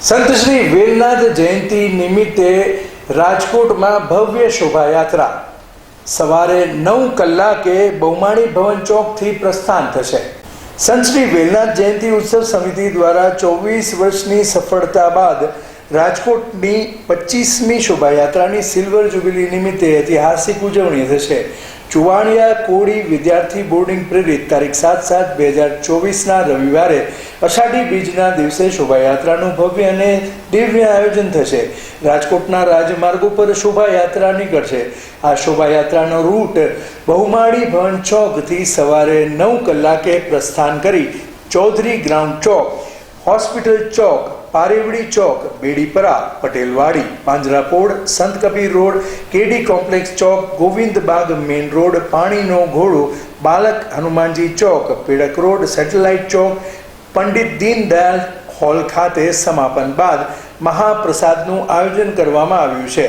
સંત શ્રી વેલનાથ જયંતિ નિમિત્તે રાજકોટમાં ભવ્ય શોભાયાત્રા. સવારે નવ કલાકે બહુમાળી ભવન ચોકથી પ્રસ્થાન થશે. સંત શ્રી વેલનાથ જયંતિ ઉત્સવ સમિતિ દ્વારા ચોવીસ વર્ષની સફળતા બાદ રાજકોટની પચીસમી શોભાયાત્રાની સિલ્વર જ્યુબિલી નિમિત્તે ઐતિહાસિક ઉજવણી થશે. ચુવાણિયા કોળી વિદ્યાર્થી બોર્ડિંગ પ્રેરિત તારીખ સાત સાત બે હજાર ચોવીસના રવિવારે અષાઢી બીજના દિવસે શોભાયાત્રાનું ભવ્ય અને દિવ્ય આયોજન થશે. રાજકોટના રાજમાર્ગો પર શોભાયાત્રા નીકળશે. આ શોભાયાત્રાનો રૂટ બહુમાળી ભવન ચોકથી સવારે નવ કલાકે પ્રસ્થાન કરી ચૌધરી ગ્રાઉન્ડ ચોક, હોસ્પિટલ ચોક પારેવડી ચોક, Bedipara, Patelwadi, Panjrapol Sant Kabir road, KD complex ચોક ગોવિંદ બાગ મેઇન રોડ, પાણીનો ઘોડો, બાલક હનુમાનજી ચોક, પેડક રોડ, સેટેલાઇટ ચોક, પંડિત દીનદયાળ હોલ ખાતે સમાપન બાદ મહાપ્રસાદનું આયોજન કરવામાં આવ્યું છે.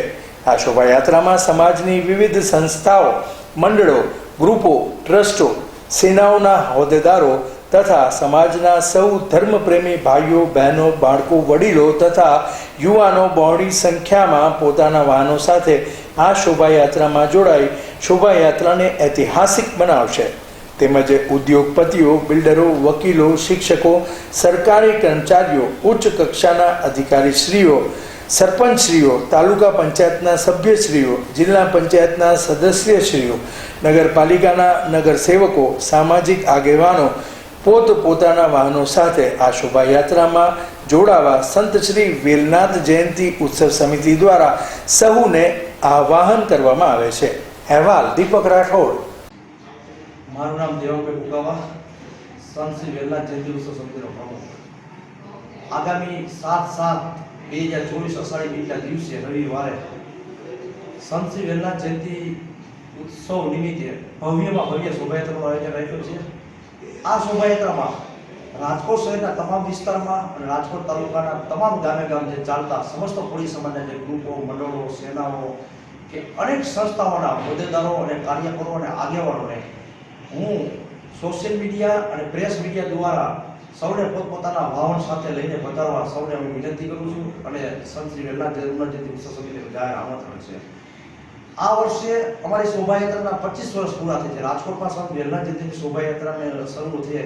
આ શોભાયાત્રામાં સમાજની વિવિધ સંસ્થાઓ, મંડળો, ગ્રુપો, ટ્રસ્ટો, સેનાઓના હોદ્દેદારો તથા સમાજના સૌ ધર્મપ્રેમી ભાઈઓ, બહેનો, બાળકો, વડીલો તથા યુવાનો બહોળી સંખ્યામાં પોતાના વાહનો સાથે આ શોભાયાત્રામાં જોડાઈ શોભાયાત્રાને ઐતિહાસિક બનાવશે. તેમજ ઉદ્યોગપતિઓ, બિલ્ડરો, વકીલો, શિક્ષકો, સરકારી કર્મચારીઓ, ઉચ્ચ કક્ષાના અધિકારીશ્રીઓ, સરપંચશ્રીઓ, તાલુકા પંચાયતના સભ્યશ્રીઓ, જિલ્લા પંચાયતના સદસ્યશ્રીઓ, નગરપાલિકાના નગરસેવકો, સામાજિક આગેવાનો પોત પોતાના વાહનો સાથે આ શોભાયાત્રામાં જોડાવા સંત શ્રી વેલનાથ જયંતિ ઉત્સવ સમિતિ દ્વારા સહુને આહ્વાન કરવામાં આવે છે. અહેવાલ દીપક રાઠોડ. મારું નામ દેવાભાઈ ઉકાવા સંત શ્રી વેલનાથ જયંતિ ઉત્સવ સમિતિનો પ્રમુખ. આગામી સાત સાત બે હજાર ચોવીસ અષાઢી બીજના દિવસે રવિવારે સંત શ્રી વેલનાથ જયંતિ ઉત્સવ નિમિત્તે ભવ્યમાં ભવ્ય શોભાયાત્રાનું આયોજન રાખ્યું છે. આ શોભાયાત્રામાં રાજકોટ શહેરના તમામ વિસ્તારમાં અને રાજકોટ તાલુકાના તમામ ગામે ગામ જે ચાલતા સમસ્ત કોળી સમાજના જે ગ્રુપો, મંડળો, સેનાઓ કે અનેક સંસ્થાઓના હોદ્દેદારો અને કાર્યકરો અને આગેવાનોને હું સોશિયલ મીડિયા અને પ્રેસ મીડિયા દ્વારા સૌને પોતપોતાના વાહન સાથે લઈને પધારવા સૌને હું વિનંતી કરું છું અને સંત શ્રી વેલનાથ જન્મજયંતિ ઉત્સવ સમિતિને જાહેર આમંત્રણ છે. આ વર્ષે અમારી શોભાયાત્રાના પચીસ વર્ષ પૂરા થયા છે. રાજકોટમાં સંત વેલનાથ જેથી શોભાયાત્રાને શરૂ થઈ,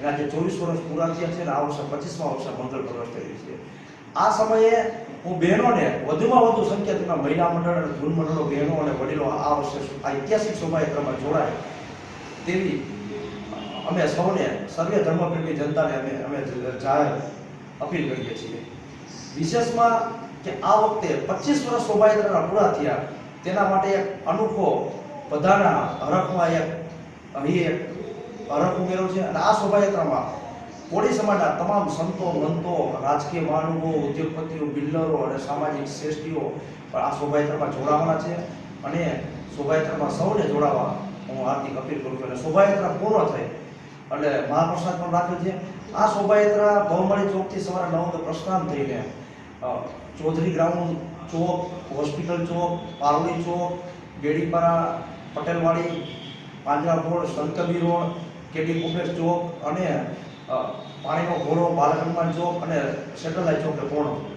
એના જે ચોવીસ વર્ષ પૂરા થયા છે અને આ વર્ષે પચીસમાં વર્ષે મંગળ પ્રવેશ થયું છે. આ સમયે હું બહેનોને વધુમાં વધુ સંખ્યા તેમના મહિલા મંડળ અને ધૂન મંડળો, બહેનો અને વડીલો આ વર્ષે ઐતિહાસિક શોભાયાત્રામાં જોડાય. તેવી અમે સૌને સર્વે ધર્મપ્રેમી જનતાને અમે અમે જાહેર અપીલ કરીએ છીએ. વિશેષમાં કે આ વખતે પચીસ વર્ષ શોભાયાત્રાના પૂરા થયા. તેના માટે એક અનોખો બધાના હરખમાં એક અહીં એક હરખ ઉમેરો છે. અને આ શોભાયાત્રામાં કોળી સમાજના તમામ સંતો, મંતો, રાજકીય મહાનુભવો, ઉદ્યોગપતિઓ, બિલ્ડરો અને સામાજિક શ્રેષ્ઠીઓ પણ આ શોભાયાત્રામાં જોડાવાના છે. અને શોભાયાત્રામાં સૌને જોડાવા હું હાર્દિક અપીલ કરું છું. અને શોભાયાત્રા પૂર્ણ થઈ એટલે મહાપ્રસાદ પણ રાખ્યો છે. આ શોભાયાત્રા બહુમળી ચોકથી સવારે નવ પ્રસ્થાન થઈને ચૌધરી ગ્રાઉન્ડ ચોક, હોસ્પિટલ ચોક પારોલી ચોક બેડીપરા પટેલવાડી, પાંજરા રોડ સંતબી રોડ કેડી કોમ્પ્લેક્સ ચોક અને પાણીનો ઘોડો બાલકનમાં ચોક અને સેટેલાઇટ ચોક પૂર્ણ